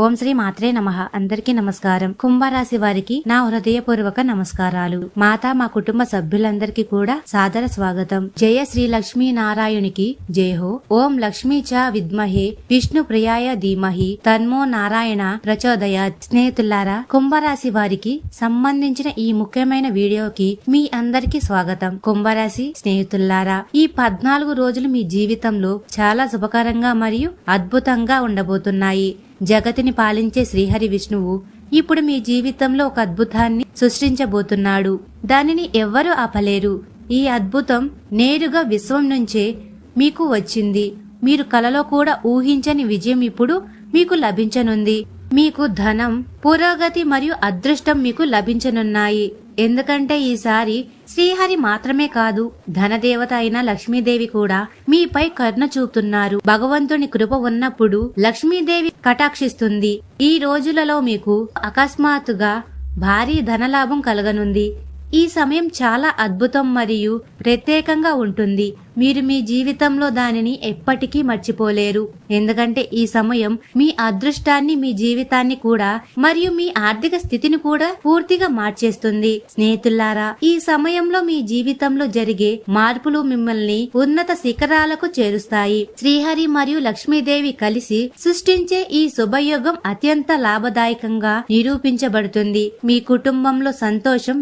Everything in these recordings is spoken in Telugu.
ఓం శ్రీ మాత్రే నమః. అందరికీ నమస్కారం. కుంభరాశి వారికి నా హృదయపూర్వక నమస్కారాలు. మాతా మా కుటుంబ సభ్యులందరికీ కూడా సాదర స్వాగతం. జయ శ్రీ లక్ష్మీ నారాయణునికి జయహో. ఓం లక్ష్మీ చ విద్మహే. విష్ణు ప్రియాయ ధీమహి. తన్మో నారాయణ ప్రచోదయ స్నేహితులారా కుంభరాశి వారికి సంబంధించిన ఈ ముఖ్యమైన వీడియోకి మీ అందరికీ స్వాగతం. కుంభరాశి స్నేహితులారా ఈ పద్నాలుగు రోజులు మీ జీవితంలో చాలా శుభకరంగా మరియు అద్భుతంగా ఉండబోతున్నాయి. జగతిని పాలించే శ్రీహరి విష్ణువు ఇప్పుడు మీ జీవితంలో ఒక అద్భుతాన్ని సృష్టించబోతున్నాడు. దానిని ఎవ్వరూ ఆపలేరు. ఈ అద్భుతం నేరుగా విశ్వం నుంచే మీకు వచ్చింది. మీరు కలలో కూడా ఊహించని విజయం ఇప్పుడు మీకు లభించనుంది. మీకు ధనం పురోగతి మరియు అదృష్టం మీకు లభించనున్నాయి. ఎందుకంటే ఈసారి శ్రీహరి మాత్రమే కాదు ధనదేవత అయిన లక్ష్మీదేవి కూడా మీపై కరుణ చూపుతున్నారు. భగవంతుని కృప ఉన్నప్పుడు లక్ష్మీదేవి కటాక్షిస్తుంది. ఈ రోజులలో మీకు అకస్మాత్తుగా భారీ ధనలాభం కలగనుంది. ఈ సమయం చాలా అద్భుతం మరియు ప్రత్యేకంగా ఉంటుంది. మీరు మీ జీవితంలో దానిని ఎప్పటికీ మర్చిపోలేరు. ఎందుకంటే ఈ సమయం మీ అదృష్టాన్ని మీ జీవితాన్ని కూడా మరియు మీ ఆర్థిక స్థితిని కూడా పూర్తిగా మార్చేస్తుంది. స్నేహితులారా ఈ సమయంలో మీ జీవితంలో జరిగే మార్పులు మిమ్మల్ని ఉన్నత శిఖరాలకు చేరుస్తాయి. శ్రీహరి మరియు లక్ష్మీదేవి కలిసి సృష్టించే ఈ శుభయోగం అత్యంత లాభదాయకంగా నిరూపించబడుతుంది. మీ కుటుంబంలో సంతోషం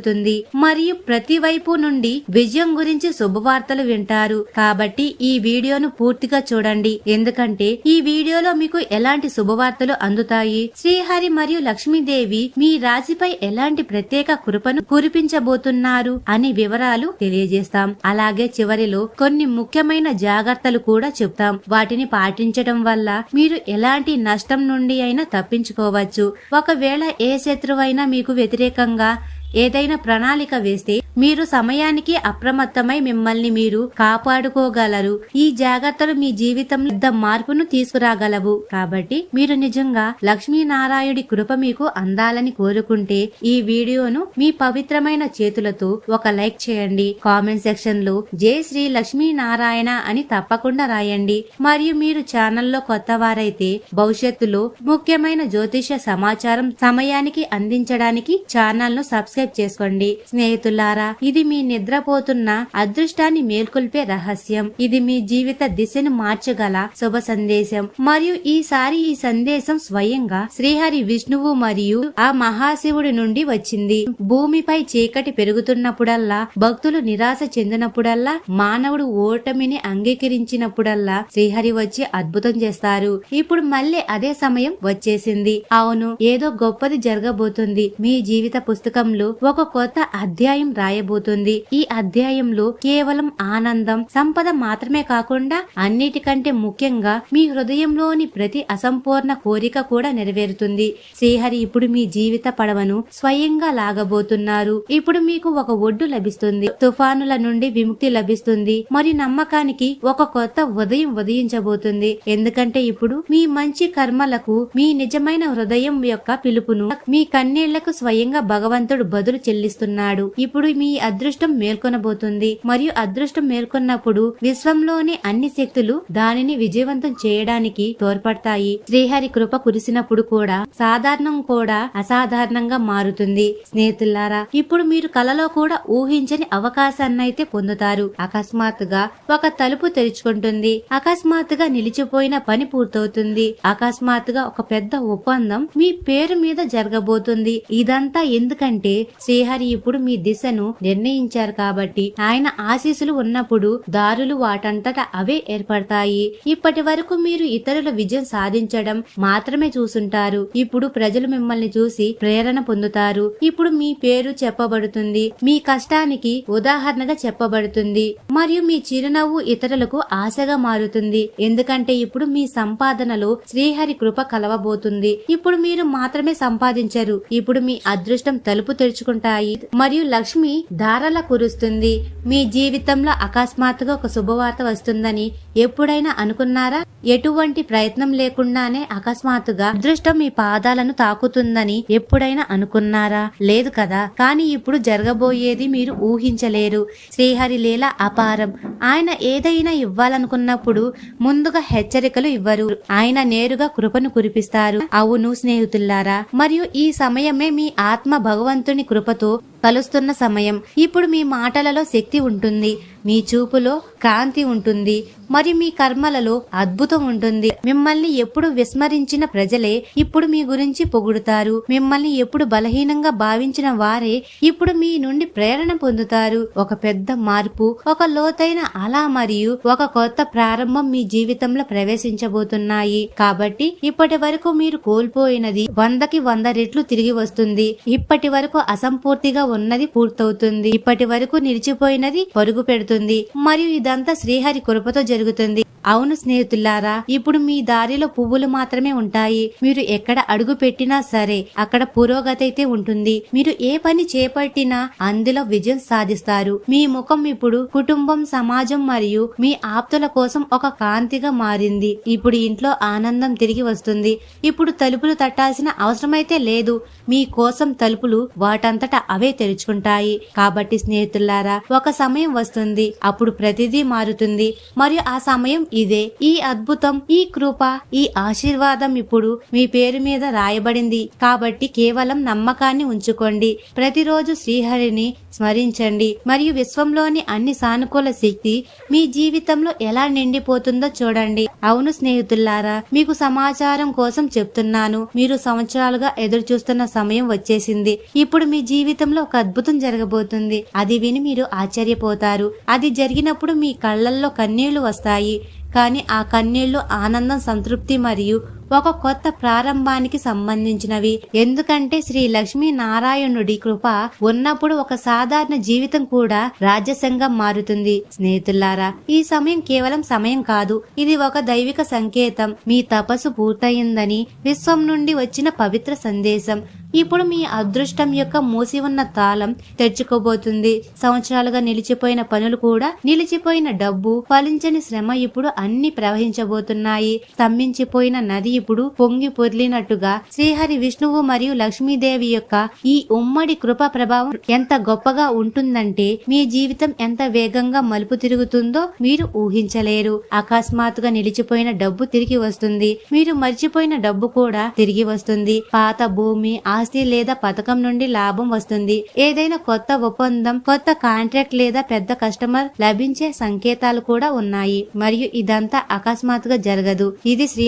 వెల్లువెత్తుతుంది మరియు ప్రతి వైపు నుండి విజయం గురించి శుభవార్తలు వింటారు. కాబట్టి ఈ వీడియోను పూర్తిగా చూడండి. ఎందుకంటే ఈ వీడియోలో మీకు ఎలాంటి శుభవార్తలు అందుతాయి? శ్రీహరి మరియు లక్ష్మీదేవి మీ రాశిపై ఎలాంటి ప్రత్యేక కృపను కురిపించబోతున్నారు అనే వివరాలు తెలియజేస్తాం. అలాగే చివరిలో కొన్ని ముఖ్యమైన జాగ్రత్తలు కూడా చెప్తాం. వాటిని పాటించడం వల్ల మీరు ఎలాంటి నష్టం నుండి అయినా తప్పించుకోవచ్చు. ఒకవేళ ఏ శత్రువైనా మీకు వ్యతిరేకంగా ఏదైనా ప్రణాళిక వేస్తే మీరు సమయానికి అప్రమత్తమై మిమ్మల్ని మీరు కాపాడుకోగలరు. ఈ జాగ్రత్తలు మీ జీవితంలో పెద్ద మార్పును తీసుకురాగలవు. కాబట్టి మీరు నిజంగా లక్ష్మీనారాయణుడి కృప మీకు అందాలని కోరుకుంటే ఈ వీడియోను మీ పవిత్రమైన చేతులతో ఒక లైక్ చేయండి. కామెంట్ సెక్షన్లో జై శ్రీ లక్ష్మీనారాయణ అని తప్పకుండా రాయండి. మరియు మీరు ఛానల్లో కొత్త వారైతే భవిష్యత్తులో ముఖ్యమైన జ్యోతిష సమాచారం సమయానికి అందించడానికి ఛానల్ను సబ్స్క్రైబ్ చేసుకోండి. స్నేహితులారా ఇది మీ నిద్రపోతున్న అదృష్టాన్ని మేల్కొల్పే రహస్యం. ఇది మీ జీవిత దిశను మార్చగల శుభ సందేశం. మరియు ఈసారి ఈ సందేశం స్వయంగా శ్రీహరి విష్ణువు మరియు ఆ మహాశివుడి నుండి వచ్చింది. భూమిపై చీకటి పెరుగుతున్నప్పుడల్లా భక్తులు నిరాశ చెందినప్పుడల్లా మానవుడు ఓటమిని అంగీకరించినప్పుడల్లా శ్రీహరి వచ్చి అద్భుతం చేస్తారు. ఇప్పుడు మళ్ళీ అదే సమయం వచ్చేసింది. అవును ఏదో గొప్పది జరగబోతుంది. మీ జీవిత పుస్తకంలో ఒక కొత్త అధ్యాయం రాయబోతుంది. ఈ అధ్యాయంలో కేవలం ఆనందం సంపద మాత్రమే కాకుండా అన్నిటికంటే ముఖ్యంగా మీ హృదయంలోని ప్రతి అసంపూర్ణ కోరిక కూడా నెరవేరుతుంది. శ్రీహరి ఇప్పుడు మీ జీవిత పడవను స్వయంగా లాగబోతున్నారు. ఇప్పుడు మీకు ఒక ఒడ్డు లభిస్తుంది. తుఫానుల నుండి విముక్తి లభిస్తుంది. మరియు నమ్మకానికి ఒక కొత్త ఉదయం ఉదయించబోతుంది. ఎందుకంటే ఇప్పుడు మీ మంచి కర్మలకు మీ నిజమైన హృదయం యొక్క పిలుపును మీ కన్నీళ్ళకు స్వయంగా భగవంతుడు బదులు చెల్లిస్తున్నాడు. ఇప్పుడు మీ అదృష్టం మేల్కొనబోతుంది. మరియు అదృష్టం మేల్కొన్నప్పుడు విశ్వంలోని అన్ని శక్తులు దానిని విజయవంతం చేయడానికి తోడ్పడతాయి. శ్రీహరి కృప కురిసినప్పుడు కూడా సాధారణం కూడా అసాధారణంగా మారుతుంది. స్నేహితులారా ఇప్పుడు మీరు కలలో కూడా ఊహించని అవకాశాన్నైతే పొందుతారు. అకస్మాత్తుగా ఒక తలుపు తెరుచుకుంటుంది. అకస్మాత్తుగా నిలిచిపోయిన పని పూర్తవుతుంది. అకస్మాత్తుగా ఒక పెద్ద ఒప్పందం మీ పేరు మీద జరగబోతుంది. ఇదంతా ఎందుకంటే శ్రీహరి ఇప్పుడు మీ దిశను నిర్ణయించారు కాబట్టి ఆయన ఆశీస్సులు ఉన్నప్పుడు దారులు వాటంతట అవే ఏర్పడతాయి. ఇప్పటి వరకు మీరు ఇతరుల విజయం సాధించడం మాత్రమే చూసుంటారు. ఇప్పుడు ప్రజలు మిమ్మల్ని చూసి ప్రేరణ పొందుతారు. ఇప్పుడు మీ పేరు చెప్పబడుతుంది. మీ కష్టానికి ఉదాహరణగా చెప్పబడుతుంది. మరియు మీ చిరునవ్వు ఇతరులకు ఆశగా మారుతుంది. ఎందుకంటే ఇప్పుడు మీ సంపాదనలో శ్రీహరి కృప కలవబోతుంది. ఇప్పుడు మీరు మాత్రమే సంపాదించరు. ఇప్పుడు మీ అదృష్టం తలుపు తెచ్చుకుంటాయి మరియు లక్ష్మి ధారలా కురుస్తుంది. మీ జీవితంలో అకస్మాత్తుగా ఒక శుభవార్త వస్తుందని ఎప్పుడైనా అనుకున్నారా? ఎటువంటి ప్రయత్నం లేకుండానే అకస్మాత్తుగా అదృష్టం మీ పాదాలను తాకుతుందని ఎప్పుడైనా అనుకున్నారా? లేదు కదా. కానీ ఇప్పుడు జరగబోయేది మీరు ఊహించలేరు. శ్రీహరి లీల అపారం. ఆయన ఏదైనా ఇవ్వాలనుకున్నప్పుడు ముందుగా హెచ్చరికలు ఇవ్వరు. ఆయన నేరుగా కృపను కురిపిస్తారు. అవును స్నేహితుల్లారా మరియు ఈ సమయమే మీ ఆత్మ భగవంతుని కృపతో కలుస్తున్న సమయం. ఇప్పుడు మీ మాటలలో శక్తి ఉంటుంది. మీ చూపులో కాంతి ఉంటుంది. మరియు మీ కర్మలలో అద్భుతం ఉంటుంది. మిమ్మల్ని ఎప్పుడు విస్మరించిన ప్రజలే ఇప్పుడు మీ గురించి పొగుడుతారు. మిమ్మల్ని ఎప్పుడు బలహీనంగా భావించిన వారే ఇప్పుడు మీ నుండి ప్రేరణ పొందుతారు. ఒక పెద్ద మార్పు ఒక లోతైన అలా మరియు ఒక కొత్త ప్రారంభం మీ జీవితంలో ప్రవేశించబోతున్నాయి. కాబట్టి ఇప్పటి వరకు మీరు కోల్పోయినది వందకి వంద రెట్లు తిరిగి వస్తుంది. ఇప్పటి వరకు అసంపూర్తిగా ఉన్నది పూర్తవుతుంది. ఇప్పటి వరకు నిలిచిపోయినది పరుగు పెడుతుంది. మరియు ఇదంతా శ్రీహరి కృపతో జరుగుతుంది. అవును స్నేహితులారా ఇప్పుడు మీ దారిలో పువ్వులు మాత్రమే ఉంటాయి. మీరు ఎక్కడ అడుగు పెట్టినా సరే అక్కడ పురోగతి అయితే ఉంటుంది. మీరు ఏ పని చేపట్టినా అందులో విజయం సాధిస్తారు. మీ ముఖం ఇప్పుడు కుటుంబం సమాజం మరియు మీ ఆప్తుల కోసం ఒక కాంతిగా మారింది. ఇప్పుడు ఇంట్లో ఆనందం తిరిగి వస్తుంది. ఇప్పుడు తలుపులు తట్టాల్సిన అవసరమైతే లేదు. మీ కోసం తలుపులు వాటంతటా అవే తెరుచుకుంటాయి. కాబట్టి స్నేహితులారా ఒక సమయం వస్తుంది. అప్పుడు ప్రతిదీ మారుతుంది. మరియు ఆ సమయం ఇదే ఈ అద్భుతం ఈ కృప ఈ ఆశీర్వాదం ఇప్పుడు మీ పేరు మీద రాయబడింది. కాబట్టి కేవలం నమ్మకాన్ని ఉంచుకోండి. ప్రతిరోజు శ్రీహరిని స్మరించండి. మరియు విశ్వంలోని అన్ని సానుకూల శక్తి మీ జీవితంలో ఎలా నిండిపోతుందో చూడండి. అవును స్నేహితులారా మీకు సమాచారం కోసం చెప్తున్నాను. మీరు సంవత్సరాలుగా ఎదురు చూస్తున్న సమయం వచ్చేసింది. ఇప్పుడు మీ జీవితంలో ఒక అద్భుతం జరగబోతుంది. అది విని మీరు ఆశ్చర్యపోతారు. అది జరిగినప్పుడు మీ కళ్ళల్లో కన్నీళ్ళు వస్తాయి. కానీ ఆ కన్నీళ్ళు ఆనందం సంతృప్తి మరియు ఒక కొత్త ప్రారంభానికి సంబంధించినవి. ఎందుకంటే శ్రీ లక్ష్మీ నారాయణుడి కృప ఉన్నప్పుడు ఒక సాధారణ జీవితం కూడా రాజ్యసంగా మారుతుంది. స్నేహితులారా ఈ సమయం కేవలం సమయం కాదు. ఇది ఒక దైవిక సంకేతం. మీ తపస్సు పూర్తయిందని విశ్వం నుండి వచ్చిన పవిత్ర సందేశం. ఇప్పుడు మీ అదృష్టం యొక్క మూసి ఉన్న తాళం తెరుచుకోబోతుంది. సంవత్సరాలుగా నిలిచిపోయిన పనులు కూడా నిలిచిపోయిన డబ్బు ఫలించని శ్రమ ఇప్పుడు అన్ని ప్రవహించబోతున్నాయి. స్తంభించిపోయిన నది ఇప్పుడు పొంగి పొర్లినట్టుగా శ్రీహరి విష్ణువు మరియు లక్ష్మీదేవి యొక్క ఈ ఉమ్మడి కృప ప్రభావం ఎంత గొప్పగా ఉంటుందంటే మీ జీవితం ఎంత వేగంగా మలుపు తిరుగుతుందో మీరు ఊహించలేరు. అకస్మాత్తుగా నిలిచిపోయిన డబ్బు తిరిగి వస్తుంది. మీరు మర్చిపోయిన డబ్బు కూడా తిరిగి వస్తుంది. పాత భూమి ఆస్తి లేదా పథకం నుండి లాభం వస్తుంది. ఏదైనా కొత్త ఒప్పందం కొత్త కాంట్రాక్ట్ లేదా పెద్ద కస్టమర్ లభించే సంకేతాలు కూడా ఉన్నాయి. మరియు ఇదంతా అకస్మాత్తుగా జరగదు. ఇది శ్రీ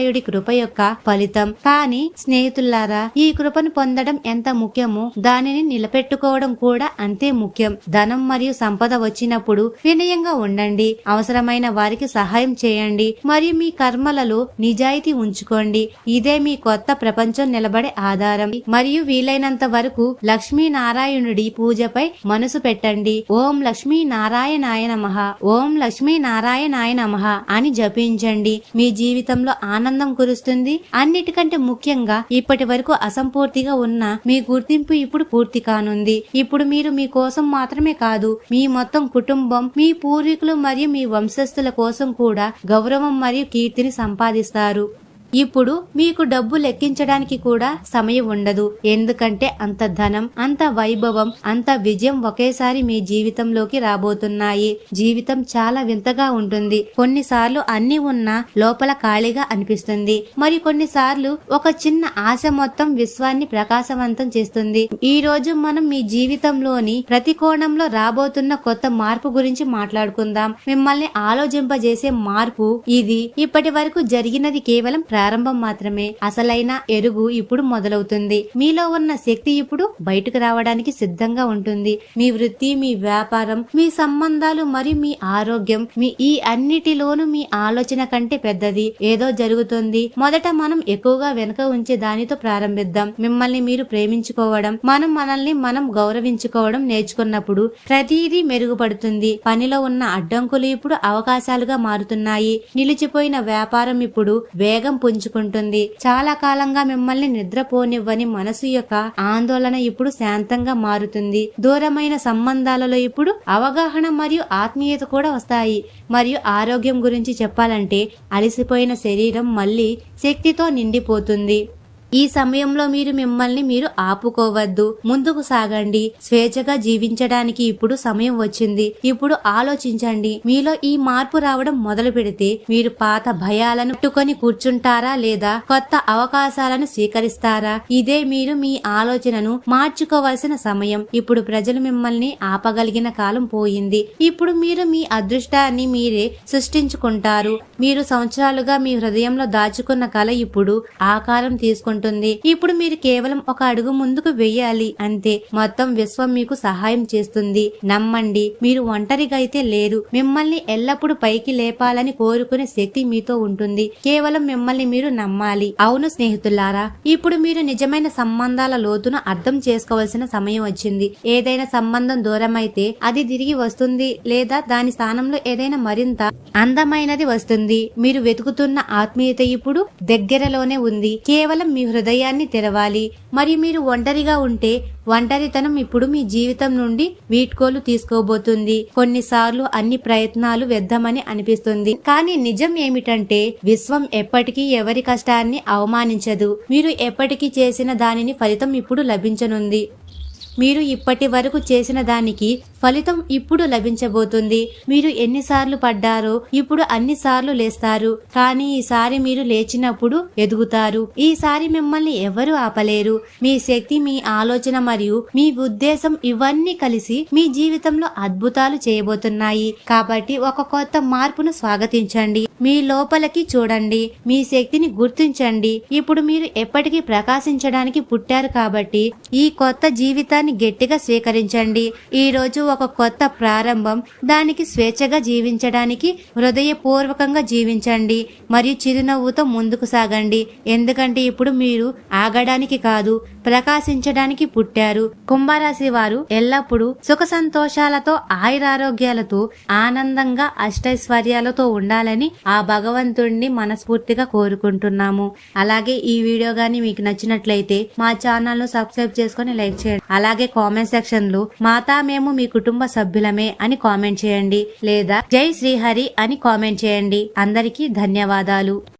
లక్ష్మీనారాయుడి కృప యొక్క ఫలితం. కానీ స్నేహితులారా ఈ కృపను పొందడం ఎంత ముఖ్యమో దానిని నిలబెట్టుకోవడం కూడా అంతే ముఖ్యం. ధనం మరియు సంపద వచ్చినప్పుడు వినయంగా ఉండండి. అవసరమైన వారికి సహాయం చేయండి. మరియు మీ కర్మలలో నిజాయితీ ఉంచుకోండి. ఇదే మీ కొత్త ప్రపంచం నిలబడే ఆధారం. మరియు వీలైనంత వరకు లక్ష్మీ నారాయణుడి పూజపై మనసు పెట్టండి. ఓం లక్ష్మీ నారాయణాయ ఓం లక్ష్మీ నారాయణాయ అని జపించండి. మీ జీవితంలో ఆనందం కురుస్తుంది. అన్నిటికంటే ముఖ్యంగా ఇప్పటి వరకు అసంపూర్తిగా ఉన్న మీ గుర్తింపు ఇప్పుడు పూర్తి కానుంది. ఇప్పుడు మీరు మీ కోసం మాత్రమే కాదు మీ మొత్తం కుటుంబం మీ పూర్వీకులు మరియు మీ వంశస్థుల కోసం కూడా గౌరవం మరియు కీర్తిని సంపాదిస్తారు. ఇప్పుడు మీకు డబ్బు లెక్కించడానికి కూడా సమయం ఉండదు. ఎందుకంటే అంత ధనం అంత వైభవం అంత విజయం ఒకేసారి మీ జీవితంలోకి రాబోతున్నాయి. జీవితం చాలా వింతగా ఉంటుంది. కొన్నిసార్లు అన్ని ఉన్నా లోపల ఖాళీగా అనిపిస్తుంది. మరి కొన్నిసార్లు ఒక చిన్న ఆశ మొత్తం విశ్వాన్ని ప్రకాశవంతం చేస్తుంది. ఈ రోజు మనం మీ జీవితంలోని ప్రతి కోణంలో రాబోతున్న కొత్త మార్పు గురించి మాట్లాడుకుందాం. మిమ్మల్ని ఆలోచింపజేసే మార్పు ఇది. ఇప్పటి వరకు జరిగినది కేవలం ప్రారంభం మాత్రమే. అసలైన ఎరుగు ఇప్పుడు మొదలవుతుంది. మీలో ఉన్న శక్తి ఇప్పుడు బయటకు రావడానికి సిద్ధంగా ఉంటుంది. మీ వృత్తి మీ వ్యాపారం మీ సంబంధాలు మరియు మీ ఆరోగ్యం మీ ఈ అన్నిటిలోనూ మీ ఆలోచన కంటే పెద్దది. ఏదో జరుగుతుంది. మొదట మనం ఎక్కువగా వెనుక ఉంచే దానితో ప్రారంభిద్దాం. మిమ్మల్ని మీరు ప్రేమించుకోవడం మనం మనల్ని మనం గౌరవించుకోవడం నేర్చుకున్నప్పుడు ప్రతిదీ మెరుగుపడుతుంది. పనిలో ఉన్న అడ్డంకులు ఇప్పుడు అవకాశాలుగా మారుతున్నాయి. నిలిచిపోయిన వ్యాపారం ఇప్పుడు వేగం పుంజుకుంటుంది చాలా కాలంగా మిమ్మల్ని నిద్రపోనివ్వని మనసు యొక్క ఆందోళన ఇప్పుడు శాంతంగా మారుతుంది. దూరమైన సంబంధాలలో ఇప్పుడు అవగాహన మరియు ఆత్మీయత కూడా వస్తాయి. మరియు ఆరోగ్యం గురించి చెప్పాలంటే అలసిపోయిన శరీరం మళ్ళీ శక్తితో నిండిపోతుంది. ఈ సమయంలో మీరు మిమ్మల్ని మీరు ఆపుకోవద్దు. ముందుకు సాగండి. స్వేచ్ఛగా జీవించడానికి ఇప్పుడు సమయం వచ్చింది. ఇప్పుడు ఆలోచించండి. మీలో ఈ మార్పు రావడం మొదలు పెడితే మీరు పాత భయాలను పెట్టుకొని కూర్చుంటారా లేదా? కొత్త అవకాశాలను స్వీకరిస్తారా? ఇదే మీరు మీ ఆలోచనను మార్చుకోవాల్సిన సమయం. ఇప్పుడు ప్రజలు మిమ్మల్ని ఆపగలిగిన కాలం పోయింది. ఇప్పుడు మీరు మీ అదృష్టాన్ని మీరే సృష్టించుకుంటారు. మీరు సంవత్సరాలుగా మీ హృదయంలో దాచుకున్న కళ ఇప్పుడు ఆకారం ఉంటుంది. ఇప్పుడు మీరు కేవలం ఒక అడుగు ముందుకు వెయ్యాలి అంతే మొత్తం విశ్వం మీకు సహాయం చేస్తుంది. నమ్మండి మీరు ఒంటరిగా అయితే లేరు. మిమ్మల్ని ఎల్లప్పుడూ పైకి లేపాలని కోరుకునే శక్తి మీతో ఉంటుంది. కేవలం మిమ్మల్ని మీరు నమ్మాలి. అవును స్నేహితులారా ఇప్పుడు మీరు నిజమైన సంబంధాల లోతును అర్థం చేసుకోవాల్సిన సమయం వచ్చింది. ఏదైనా సంబంధం దూరమైతే అది తిరిగి వస్తుంది లేదా దాని స్థానంలో ఏదైనా మరింత అందమైనది వస్తుంది. మీరు వెతుకుతున్న ఆత్మీయత ఇప్పుడు దగ్గరలోనే ఉంది. కేవలం మీ హృదయాన్ని తెరవాలి. మరియు మీరు ఒంటరిగా ఉంటే ఒంటరితనం ఇప్పుడు మీ జీవితం నుండి వీడ్కోలు తీసుకోబోతుంది. కొన్నిసార్లు అన్ని ప్రయత్నాలు వ్యర్థమని అనిపిస్తుంది. కానీ నిజం ఏమిటంటే విశ్వం ఎప్పటికీ ఎవరి కష్టాన్ని అవమానించదు. మీరు ఎప్పటికీ చేసిన దానిని ఫలితం ఇప్పుడు లభించనుంది. మీరు ఇప్పటి వరకు చేసిన దానికి ఫలితం ఇప్పుడు లభించబోతుంది. మీరు ఎన్నిసార్లు పడ్డారో ఇప్పుడు అన్నిసార్లు లేస్తారు. కానీ ఈసారి మీరు లేచినప్పుడు ఎదుగుతారు. ఈసారి మిమ్మల్ని ఎవరు ఆపలేరు. మీ శక్తి మీ ఆలోచన మరియు మీ ఉద్దేశం ఇవన్నీ కలిసి మీ జీవితంలో అద్భుతాలు చేయబోతున్నాయి. కాబట్టి ఒక కొత్త మార్పును స్వాగతించండి. మీ లోపలికి చూడండి. మీ శక్తిని గుర్తించండి. ఇప్పుడు మీరు ఎప్పటికీ ప్రకాశించడానికి పుట్టారు కాబట్టి ఈ కొత్త జీవితాన్ని గట్టిగా స్వీకరించండి. ఈ రోజు ఒక కొత్త ప్రారంభం. దానికి స్వేచ్ఛగా జీవించడానికి హృదయపూర్వకంగా జీవించండి. మరియు చిరునవ్వుతో ముందుకు సాగండి. ఎందుకంటే ఇప్పుడు మీరు ఆగడానికి కాదు ప్రకాశించడానికి పుట్టారు. కుంభరాశి వారు ఎల్లప్పుడూ సుఖ సంతోషాలతో ఆయురారోగ్యాలతో ఆనందంగా అష్టైశ్వర్యాలతో ఉండాలని ఆ భగవంతుణ్ణి మనస్ఫూర్తిగా కోరుకుంటున్నాము. అలాగే ఈ వీడియో గాని మీకు నచ్చినట్లయితే మా ఛానల్ను సబ్స్క్రైబ్ చేసుకొని లైక్ చేయండి. అలాగే కామెంట్ సెక్షన్లో మాతా మేము మీ కుటుంబ సభ్యులమే అని కామెంట్ చేయండి. లేదా జై శ్రీహరి అని కామెంట్ చేయండి. అందరికీ ధన్యవాదాలు.